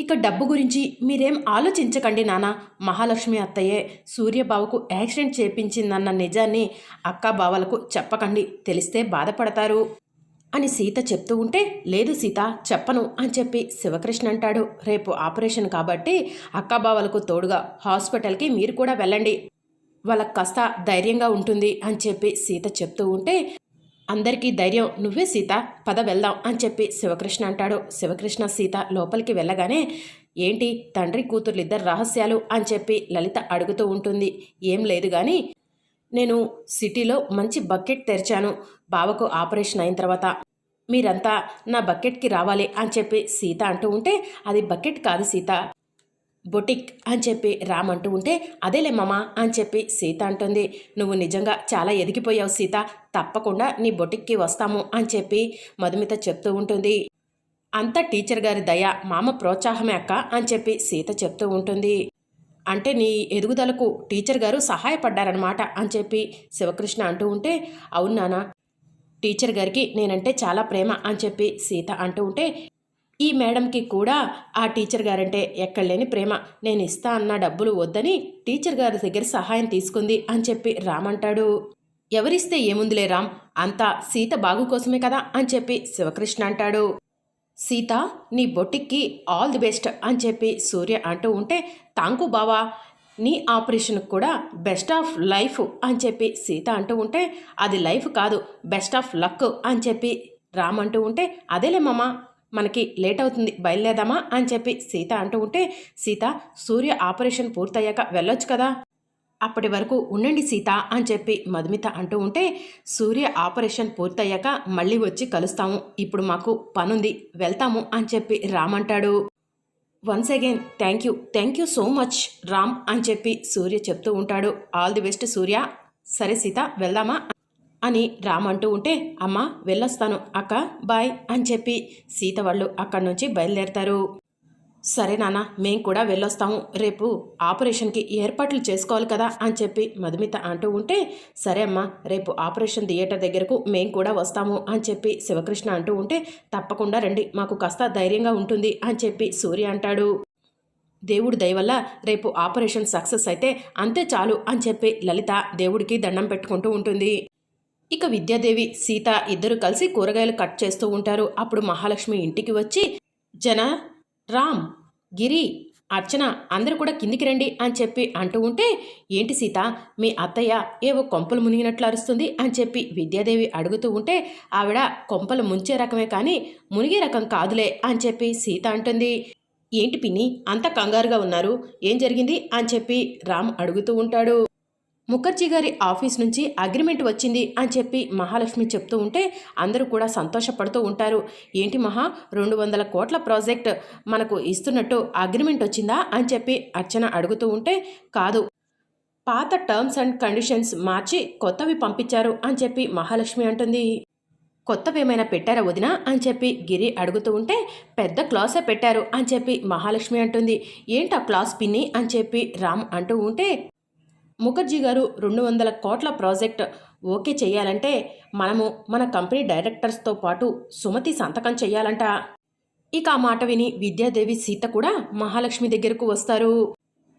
ఇక డబ్బు గురించి మీరేం ఆలోచించకండి నాన్న మహాలక్ష్మి అత్తయ్యే సూర్యబావకు యాక్సిడెంట్ చేపించిందన్న నిజాన్ని అక్క బావలకు చెప్పకండి. తెలిస్తే బాధపడతారు. అని సీత చెప్తూ ఉంటే లేదు సీత చెప్పను అని చెప్పి శివకృష్ణ అంటాడు. రేపు ఆపరేషన్ కాబట్టి అక్క బావలకు తోడుగా హాస్పిటల్కి మీరు కూడా వెళ్ళండి. వాళ్ళకి కాస్త ధైర్యంగా ఉంటుంది అని చెప్పి సీత చెప్తూ ఉంటే అందరికీ ధైర్యం. నువ్వే సీత పద వెళ్దాం అని చెప్పి శివకృష్ణ అంటాడు. శివకృష్ణ సీత లోపలికి వెళ్ళగానే ఏంటి తండ్రి కూతుర్లు ఇద్దరు రహస్యాలు? అని చెప్పి లలిత అడుగుతూ ఉంటుంది. ఏం లేదు కానీ నేను సిటీలో మంచి బకెట్ తెరిచాను. బావకు ఆపరేషన్ అయిన తర్వాత మీరంతా నా బకెట్కి రావాలి అని చెప్పి సీత అంటూ ఉంటే అది బకెట్ కాదు సీత. బొటిక్ అని చెప్పి రామ్ అంటూ ఉంటే అదేలే మామ అని చెప్పి సీత అంటుంది. నువ్వు నిజంగా చాలా ఎదిగిపోయావు సీత. తప్పకుండా నీ బొటిక్కి వస్తాము అని చెప్పి మధుమిత చెప్తూ ఉంటుంది. అంతా టీచర్ గారి దయ మామ ప్రోత్సాహమే అక్క అని చెప్పి సీత చెప్తూ ఉంటుంది. అంటే నీ ఎదుగుదలకు టీచర్ గారు సహాయపడ్డారనమాట అని చెప్పి శివకృష్ణ అంటూ ఉంటే అవును నాన్న టీచర్ గారికి నేనంటే చాలా ప్రేమ అని చెప్పి సీత అంటూ ఉంటే ఈ మేడంకి కూడా ఆ టీచర్ గారంటే ఎక్కడలేని ప్రేమ. నేను ఇస్తా అన్న డబ్బులు వద్దని టీచర్ గారి దగ్గర సహాయం తీసుకుంది అని చెప్పి రామ్ అంటాడు. ఎవరిస్తే ఏముందిలే రామ్ అంతా సీత బాగు కోసమే కదా అని చెప్పి శివకృష్ణ అంటాడు. సీత నీ బొట్టిక్కి ఆల్ ది బెస్ట్ అని చెప్పి సూర్య అంటూ ఉంటే తాంకు బావా. నీ ఆపరేషన్కి కూడా బెస్ట్ ఆఫ్ లైఫ్ అని చెప్పి సీత అంటూ ఉంటే అది లైఫ్ కాదు బెస్ట్ ఆఫ్ లక్ అని చెప్పి రామ్ అంటూ ఉంటే అదేలే మామ. మనకి లేట్ అవుతుంది బయలుదేదామా అని చెప్పి సీత అంటూ ఉంటే సీత సూర్య ఆపరేషన్ పూర్తయ్యాక వెళ్ళొచ్చు కదా? అప్పటి వరకు ఉండండి సీత అని చెప్పి మధుమిత అంటూ ఉంటే సూర్య ఆపరేషన్ పూర్తయ్యాక మళ్ళీ వచ్చి కలుస్తాము ఇప్పుడు మాకు పనుంది వెళ్తాము అని చెప్పి రామ్ అంటాడు. Once again thank you thank you so much Ram అని చెప్పి సూర్య చెప్తూ ఉంటాడు. All the best Surya. సరే సీత వెళ్దామా? అని రామ్ అంటూ ఉంటే అమ్మ వెళ్ళొస్తాను అక్క బాయ్ అని చెప్పి సీత వాళ్ళు అక్కడి నుంచి బయలుదేరతారు. సరే నాన్న మేం కూడా వెళ్ళొస్తాము రేపు ఆపరేషన్కి ఏర్పాట్లు చేసుకోవాలి కదా అని చెప్పి మధుమిత అంటూ ఉంటే సరే అమ్మా రేపు ఆపరేషన్ థియేటర్ దగ్గరకు మేం కూడా వస్తాము అని చెప్పి శివకృష్ణ అంటూ ఉంటే తప్పకుండా రండి మాకు కాస్త ధైర్యంగా ఉంటుంది అని చెప్పి సూర్య అంటాడు. దేవుడి దయవల్ల రేపు ఆపరేషన్ సక్సెస్ అయితే అంతే చాలు అని చెప్పి లలిత దేవుడికి దండం పెట్టుకుంటూ ఉంటుంది. ఇక విద్యాదేవి సీత ఇద్దరు కలిసి కూరగాయలు కట్ చేస్తూ ఉంటారు. అప్పుడు మహాలక్ష్మి ఇంటికి వచ్చి జన రామ్ గిరి అర్చన అందరూ కూడా కిందికి రండి అని చెప్పి అంటూ ఉంటే ఏంటి సీత మీ అత్తయ్య ఏవో కొంపలు మునిగినట్లు అరుస్తుంది అని చెప్పి విద్యాదేవి అడుగుతూ ఉంటే ఆవిడ కొంపలు ముంచే రకమే కానీ మునిగే రకం కాదులే అని చెప్పి సీత అంటుంది. ఏంటి పిన్ని అంత కంగారుగా ఉన్నారు ఏం జరిగింది? అని చెప్పి రామ్ అడుగుతూ ఉంటాడు. ముఖర్జీ గారి ఆఫీస్ నుంచి అగ్రిమెంట్ వచ్చింది అని చెప్పి మహాలక్ష్మి చెప్తూ ఉంటే అందరూ కూడా సంతోషపడుతూ ఉంటారు. ఏంటి మహా? రెండు వందల కోట్ల ప్రాజెక్ట్ మనకు ఇస్తున్నట్టు అగ్రిమెంట్ వచ్చిందా అని చెప్పి అర్చన అడుగుతూ ఉంటే కాదు. పాత టర్మ్స్ అండ్ కండిషన్స్ మార్చి కొత్తవి పంపించారు అని చెప్పి మహాలక్ష్మి అంటుంది. కొత్తవి ఏమైనా పెట్టారా వదినా? అని చెప్పి గిరి అడుగుతూ ఉంటే పెద్ద క్లాసే పెట్టారు అని చెప్పి మహాలక్ష్మి అంటుంది. ఏంటి ఆ క్లాస్ పిన్ని? అని చెప్పి రామ్ అంటూ ఉంటే ముఖర్జీ గారు రెండు వందల కోట్ల ప్రాజెక్ట్ ఓకే చేయాలంటే మనము మన కంపెనీ డైరెక్టర్స్తో పాటు సుమతి సంతకం చెయ్యాలంట ఇక ఆ మాట విని విద్యాదేవి సీత కూడా మహాలక్ష్మి దగ్గరకు వస్తారు.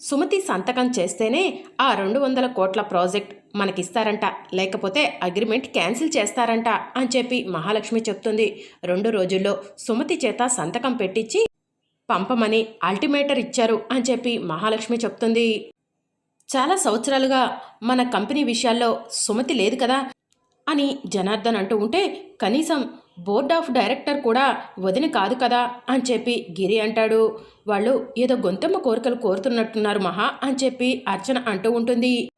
సుమతి సంతకం చేస్తేనే ఆ రెండు వందల కోట్ల ప్రాజెక్ట్ మనకిస్తారంట. లేకపోతే అగ్రిమెంట్ క్యాన్సిల్ చేస్తారంట అని చెప్పి మహాలక్ష్మి చెప్తుంది. రెండు రోజుల్లో సుమతి చేత సంతకం పెట్టించి పంపమని అల్టిమేటర్ ఇచ్చారు అని చెప్పి మహాలక్ష్మి చెప్తుంది. చాలా సంవత్సరాలుగా మన కంపెనీ విషయాల్లో సుమతి లేదు కదా అని జనార్దన్ అంటూ ఉంటే కనీసం బోర్డ్ ఆఫ్ డైరెక్టర్ కూడా వదిన కాదు కదా అని చెప్పి గిరి అంటాడు. వాళ్ళు ఏదో గొంతమ్మ కోరికలు కోరుతున్నట్టున్నారు మహా అని చెప్పి అర్చన అంటూ ఉంటుంది.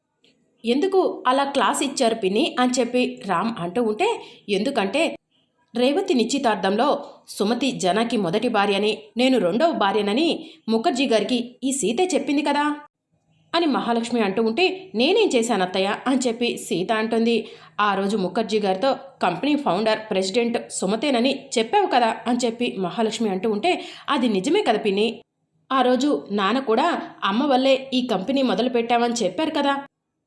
ఎందుకు అలా క్లాస్ ఇచ్చారు పిన్ని అని చెప్పి రామ్ అంటూ ఉంటే ఎందుకంటే రేవతి నిశ్చితార్థంలో సుమతి జనాకి మొదటి భార్యని నేను రెండవ భార్యనని ముఖర్జీ గారికి ఈ సీతే చెప్పింది కదా. అని మహాలక్ష్మి అంటూ ఉంటే నేనేం చేశాను అత్తయ్య? అని చెప్పి సీత అంటుంది. ఆ రోజు ముఖర్జీ గారితో కంపెనీ ఫౌండర్ ప్రెసిడెంట్ సుమతేనని చెప్పావు కదా? అని చెప్పి మహాలక్ష్మి అంటూ ఉంటే అది నిజమే కదా పిన్ని. ఆ రోజు నాన్న కూడా అమ్మ వల్లే ఈ కంపెనీ మొదలు పెట్టామని చెప్పారు కదా.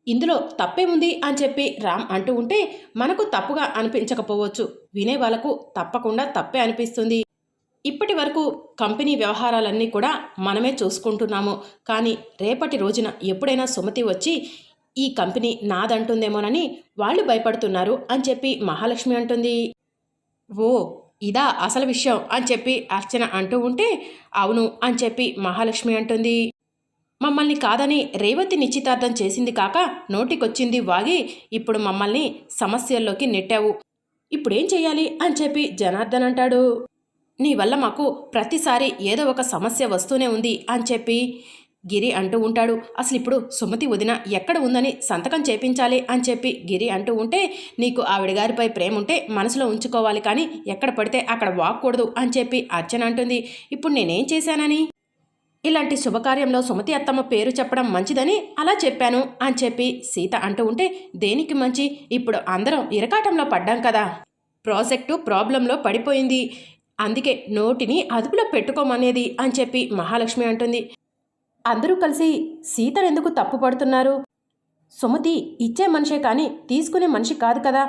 ఇందులో తప్పేముంది? అని చెప్పి రామ్ అంటూ ఉంటే మనకు తప్పుగా అనిపించకపోవచ్చు. వినే వాళ్ళకు తప్పకుండా తప్పే అనిపిస్తుంది. ఇప్పటి వరకు కంపెనీ వ్యవహారాలన్నీ కూడా మనమే చూసుకుంటున్నాము. కానీ రేపటి రోజున ఎప్పుడైనా సుమతి వచ్చి ఈ కంపెనీ నాదంటుందేమోనని వాళ్ళు భయపడుతున్నారు అని చెప్పి మహాలక్ష్మి అంటుంది. ఓ ఇదా అసలు విషయం అని చెప్పి అర్చన అంటూ ఉంటే అవును అని చెప్పి మహాలక్ష్మి అంటుంది. మమ్మల్ని కాదని రేవతి నిశ్చితార్థం చేసింది కాక నోటికొచ్చింది వాగి ఇప్పుడు మమ్మల్ని సమస్యల్లోకి నెట్టావు. ఇప్పుడేం చేయాలి అని చెప్పి జనార్దన్ అంటాడు. నీ వల్ల మాకు ప్రతిసారి ఏదో ఒక సమస్య వస్తూనే ఉంది అని చెప్పి గిరి అంటూ ఉంటాడు. అసలు ఇప్పుడు సుమతి వదిన ఎక్కడ ఉందని సంతకం చేపించాలి అని చెప్పి గిరి అంటూ ఉంటే నీకు ఆవిడ గారిపై ప్రేమ ఉంటే మనసులో ఉంచుకోవాలి కానీ ఎక్కడ పడితే అక్కడ వాక్కూడదు అని చెప్పి అర్చన అంటుంది. ఇప్పుడు నేనేం చేశానని? ఇలాంటి శుభకార్యంలో సుమతి అత్తమ్మ పేరు చెప్పడం మంచిదని అలా చెప్పాను అని చెప్పి సీత అంటూ ఉంటే దేనికి మంచి? ఇప్పుడు అందరం ఇరకాటంలో పడ్డాం కదా. ప్రాజెక్టు ప్రాబ్లంలో పడిపోయింది. అందుకే నోటిని అదుపులో పెట్టుకోమనేది అని చెప్పి మహాలక్ష్మి అంటుంది. అందరూ కలిసి సీతనెందుకు తప్పు పడుతున్నారు? సుమతి ఇచ్చే మనిషే కానీ తీసుకునే మనిషి కాదు కదా?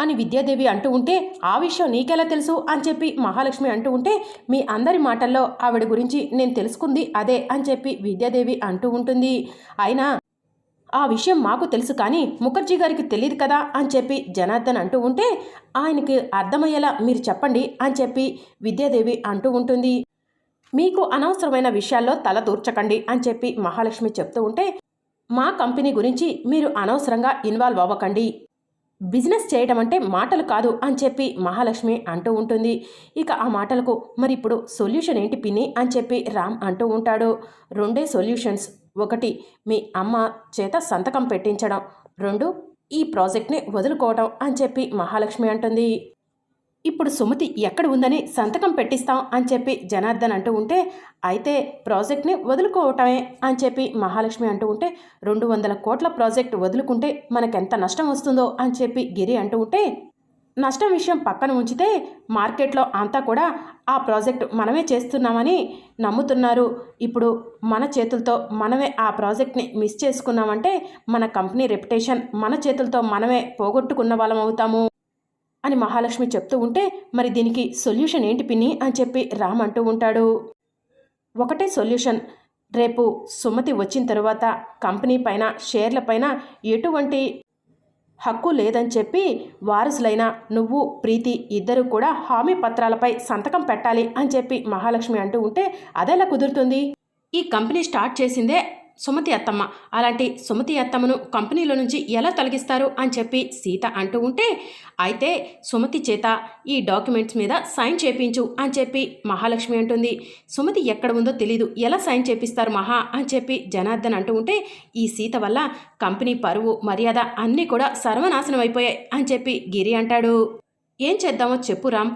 అని విద్యాదేవి అంటూ ఉంటే ఆ విషయం నీకెలా తెలుసు అని చెప్పి మహాలక్ష్మి అంటూ ఉంటే మీ అందరి మాటల్లో ఆవిడ గురించి నేను తెలుసుకుంది అదే అని చెప్పి విద్యాదేవి అంటూ ఉంటుంది. అయినా ఆ విషయం మాకు తెలుసు కానీ ముఖర్జీ గారికి తెలియదు కదా అని చెప్పి జనార్దన్ అంటూ ఉంటే ఆయనకి అర్థమయ్యేలా మీరు చెప్పండి అని చెప్పి విద్యాదేవి అంటూ ఉంటుంది. మీకు అనవసరమైన విషయాల్లో తల దూర్చకండి అని చెప్పి మహాలక్ష్మి చెప్తూ ఉంటే మా కంపెనీ గురించి మీరు అనవసరంగా ఇన్వాల్వ్ అవ్వకండి. బిజినెస్ చేయడం అంటే మాటలు కాదు అని చెప్పి మహాలక్ష్మి అంటూ ఉంటుంది. ఇక ఆ మాటలకు మరి ఇప్పుడు సొల్యూషన్ ఏంటి పిన్ని? అని చెప్పి రామ్ అంటూ ఉంటాడు. రెండే సొల్యూషన్స్. ఒకటి మీ అమ్మ చేత సంతకం పెట్టించడం. రెండు ఈ ప్రాజెక్ట్ని వదులుకోవడం అని చెప్పి మహాలక్ష్మి అంటుంది. ఇప్పుడు సుమతి ఎక్కడ ఉందని సంతకం పెట్టిస్తాం అని చెప్పి జనార్దన్ అంటూ ఉంటే అయితే ప్రాజెక్ట్ని వదులుకోవటమే అని చెప్పి మహాలక్ష్మి అంటూ ఉంటే రెండు వందల కోట్ల ప్రాజెక్ట్ వదులుకుంటే మనకెంత నష్టం వస్తుందో అని చెప్పి గిరి అంటూ ఉంటే నష్టం విషయం పక్కన ఉంచితే మార్కెట్లో అంతా కూడా ఆ ప్రాజెక్ట్ మనమే చేస్తున్నామని నమ్ముతున్నారు. ఇప్పుడు మన చేతులతో మనమే ఆ ప్రాజెక్ట్ని మిస్ చేసుకున్నామంటే మన కంపెనీ రెప్యుటేషన్ మన చేతులతో మనమే పోగొట్టుకున్న వాళ్ళం అవుతాము అని మహాలక్ష్మి చెప్తూ ఉంటే మరి దీనికి సొల్యూషన్ ఏంటి పిన్ని అని చెప్పి రామ్ అంటూ ఉంటాడు. ఒకటే సొల్యూషన్ రేపు సుమతి వచ్చిన తర్వాత కంపెనీ పైన షేర్ల పైన ఎటువంటి హక్కు లేదని చెప్పి వారసులైన నువ్వు ప్రీతి ఇద్దరు కూడా హామీ పత్రాలపై సంతకం పెట్టాలి అని చెప్పి మహాలక్ష్మి అంటూ ఉంటే అదెలా కుదురుతుంది? ఈ కంపెనీ స్టార్ట్ చేసిందే సుమతి అత్తమ్మ. అలాంటి సుమతి అత్తమ్మను కంపెనీలో నుంచి ఎలా తొలగిస్తారు అని చెప్పి సీత అంటూ ఉంటే అయితే సుమతి చేత ఈ డాక్యుమెంట్స్ మీద సైన్ చేపించు అని చెప్పి మహాలక్ష్మి అంటుంది. సుమతి ఎక్కడ ఉందో తెలీదు. ఎలా సైన్ చేపిస్తారు మహా అని చెప్పి జనార్దన్ అంటూ ఉంటే ఈ సీత వల్ల కంపెనీ పరువు మర్యాద అన్నీ కూడా సర్వనాశనం అయిపోయాయి అని చెప్పి గిరి అంటాడు. ఏం చేద్దామో చెప్పురాం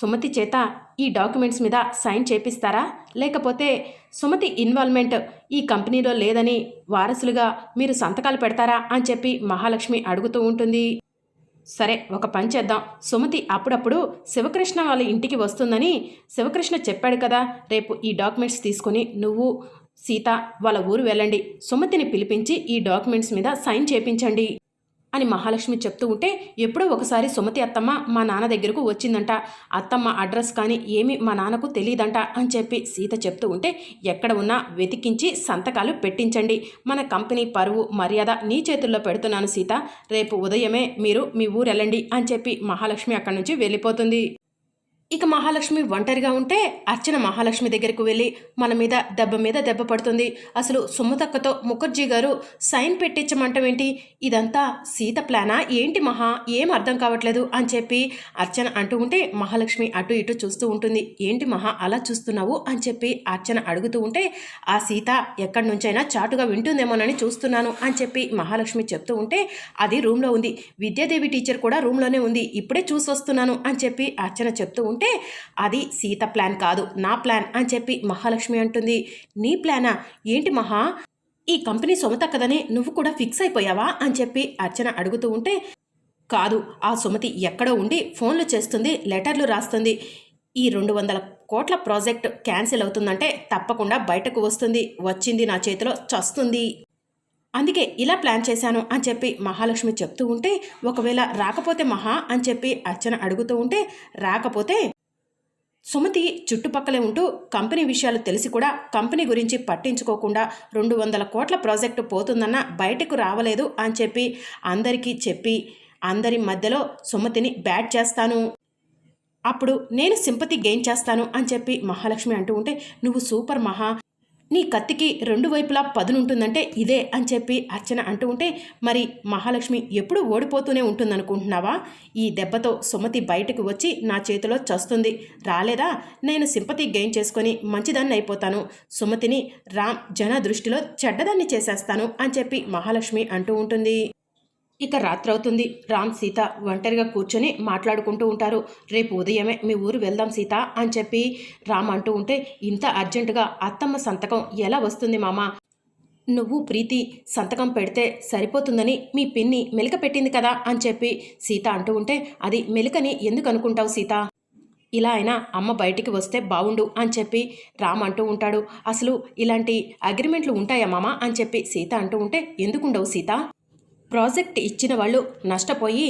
సుమతి చేత ఈ డాక్యుమెంట్స్ మీద సైన్ చేపిస్తారా? లేకపోతే సుమతి ఇన్వాల్వ్మెంట్ ఈ కంపెనీలో లేదని వారసులుగా మీరు సంతకాలు పెడతారా అని చెప్పి మహాలక్ష్మి అడుగుతూ ఉంటుంది. సరే ఒక పని చేద్దాం. సుమతి అప్పుడప్పుడు శివకృష్ణ వాళ్ళ ఇంటికి వస్తుందని శివకృష్ణ చెప్పాడు కదా. రేపు ఈ డాక్యుమెంట్స్ తీసుకొని నువ్వు సీత వాళ్ళ ఊరు వెళ్ళండి. సుమతిని పిలిపించి ఈ డాక్యుమెంట్స్ మీద సైన్ చేపించండి. అని మహాలక్ష్మి చెప్తూ ఉంటే ఎప్పుడో ఒకసారి సుమతి అత్తమ్మ మా నాన్న దగ్గరకు వచ్చిందంట. అత్తమ్మ అడ్రస్ కానీ ఏమి మా నాన్నకు తెలియదంట అని చెప్పి సీత చెప్తూ ఉంటే ఎక్కడ ఉన్నా వెతికించి సంతకాలు పెట్టించండి. మన కంపెనీ పరువు మర్యాద నీ చేతుల్లో పెడుతున్నాను సీత. రేపు ఉదయమే మీరు మీ ఊరు వెళ్ళండి అని చెప్పి మహాలక్ష్మి అక్కడి నుంచి వెళ్ళిపోతుంది. ఇక మహాలక్ష్మి ఒంటరిగా ఉంటే అర్చన మహాలక్ష్మి దగ్గరకు వెళ్ళి మన మీద దెబ్బ మీద దెబ్బ పడుతుంది. అసలు సుమ్మతక్కతో ముఖర్జీ గారు సైన్ పెట్టించమంటమేంటి ఇదంతా సీత ప్లానా? ఏంటి మహా? ఏం అర్థం కావట్లేదు అని చెప్పి అర్చన అంటూ ఉంటే మహాలక్ష్మి అటు ఇటు చూస్తూ ఉంటుంది. ఏంటి మహా? అలా చూస్తున్నావు అని చెప్పి అర్చన అడుగుతూ ఉంటే ఆ సీత ఎక్కడి నుంచైనా చాటుగా వింటుందేమోనని చూస్తున్నాను అని చెప్పి మహాలక్ష్మి చెప్తూ ఉంటే అది రూమ్లో ఉంది. విద్యాదేవి టీచర్ కూడా రూమ్లోనే ఉంది. ఇప్పుడే చూసి వస్తున్నాను అని చెప్పి అర్చన చెప్తూ అనుకుంటే అది సీత ప్లాన్ కాదు నా ప్లాన్ అని చెప్పి మహాలక్ష్మి అంటుంది. నీ ప్లానా? ఏంటి మహా? ఈ కంపెనీ సొమత కదని నువ్వు కూడా ఫిక్స్ అయిపోయావా అని చెప్పి అర్చన అడుగుతూ ఉంటే కాదు ఆ సుమతి ఎక్కడో ఉండి ఫోన్లు చేస్తుంది లెటర్లు రాస్తుంది. ఈ రెండు వందల కోట్ల ప్రాజెక్ట్ క్యాన్సిల్ అవుతుందంటే తప్పకుండా బయటకు వస్తుంది వచ్చింది నా చేతిలో చస్తుంది. అందుకే ఇలా ప్లాన్ చేశాను అని చెప్పి మహాలక్ష్మి చెప్తూ ఉంటే ఒకవేళ రాకపోతే మహా అని చెప్పి అర్చన అడుగుతూ ఉంటే రాకపోతే సుమతి చుట్టుపక్కలే ఉంటూ కంపెనీ విషయాలు తెలిసి కూడా కంపెనీ గురించి పట్టించుకోకుండా రెండు వందల కోట్ల ప్రాజెక్టు పోతుందన్న బయటకు రావలేదు అని చెప్పి అందరికీ చెప్పి అందరి మధ్యలో సుమతిని బ్యాట్ చేస్తాను. అప్పుడు నేను సింపతి గెయిన్ చేస్తాను అని చెప్పి మహాలక్ష్మి అంటూ ఉంటే నువ్వు సూపర్ మహా నీ కత్తికి రెండు వైపులా పదునుంటుందంటే ఇదే అని చెప్పి అర్చన అంటూ ఉంటే మరి మహాలక్ష్మి ఎప్పుడు ఓడిపోతూనే ఉంటుందనుకుంటున్నావా? ఈ దెబ్బతో సుమతి బయటకు వచ్చి నా చేతిలో చస్తుంది. రాలేదా? నేను సింపతి గెయిన్ చేసుకొని మంచిదాన్ని అయిపోతాను. సుమతిని రామ్ జన దృష్టిలో చెడ్డదాన్ని చేసేస్తాను అని చెప్పి మహాలక్ష్మి అంటూ ఉంటుంది. ఇక రాత్రవుతుంది. రామ్ సీత ఒంటరిగా కూర్చొని మాట్లాడుకుంటూ ఉంటారు. రేపు ఉదయమే మీ ఊరు వెళ్దాం సీత అని చెప్పి రామ్ అంటూ ఉంటే ఇంత అర్జెంటుగా అత్తమ్మ సంతకం ఎలా వస్తుంది మామ? నువ్వు ప్రీతి సంతకం పెడితే సరిపోతుందని మీ పిన్ని మెలిక పెట్టింది కదా అని చెప్పి సీత అంటూ ఉంటే అది మెలికని ఎందుకు అనుకుంటావు సీత? ఇలా అయినా అమ్మ బయటికి వస్తే బావుండు అని చెప్పి రామ్ అంటూ ఉంటాడు. అసలు ఇలాంటి అగ్రిమెంట్లు ఉంటాయా మామ అని చెప్పి సీత అంటూ ఉంటే ఎందుకుండవు సీత? ప్రాజెక్ట్ ఇచ్చిన వాళ్ళు నష్టపోయి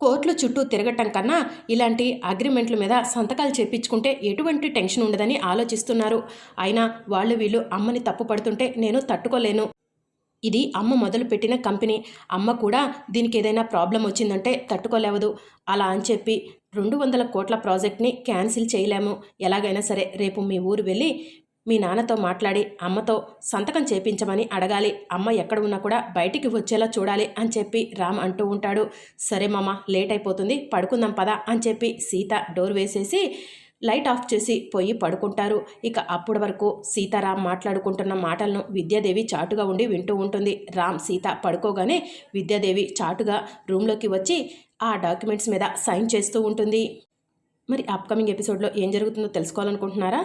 కోర్టుల చుట్టూ తిరగటం కన్నా ఇలాంటి అగ్రిమెంట్ల మీద సంతకాలు చేపించుకుంటే ఎటువంటి టెన్షన్ ఉండదని ఆలోచిస్తున్నారు. అయినా వాళ్ళు వీళ్ళు అమ్మని తప్పు పడుతుంటే నేను తట్టుకోలేను. ఇది అమ్మ మొదలుపెట్టిన కంపెనీ. అమ్మ కూడా దీనికి ఏదైనా ప్రాబ్లం వచ్చిందంటే తట్టుకోలేవదు. అలా అని చెప్పి రెండు వందల కోట్ల ప్రాజెక్ట్ని క్యాన్సిల్ చేయలేము. ఎలాగైనా సరే రేపు మీ ఊరు వెళ్ళి మీ నాన్నతో మాట్లాడి అమ్మతో సంతకం చేపించమని అడగాలి. అమ్మ ఎక్కడ ఉన్నా కూడా బయటికి వచ్చేలా చూడాలి అని చెప్పి రామ్ అంటూ ఉంటాడు. సరే మామ లేట్ అయిపోతుంది పడుకుందాం పదా అని చెప్పి సీత డోర్ వేసేసి లైట్ ఆఫ్ చేసి పోయి పడుకుంటారు. ఇక అప్పటి వరకు సీతారాం మాట్లాడుకుంటున్న మాటలను విద్యాదేవి చాటుగా ఉండి వింటూ ఉంటుంది. రామ్ సీత పడుకోగానే విద్యాదేవి చాటుగా రూమ్లోకి వచ్చి ఆ డాక్యుమెంట్స్ మీద సైన్ చేస్తూ ఉంటుంది. మరి అప్కమింగ్ ఎపిసోడ్లో ఏం జరుగుతుందో తెలుసుకోవాలనుకుంటున్నారా?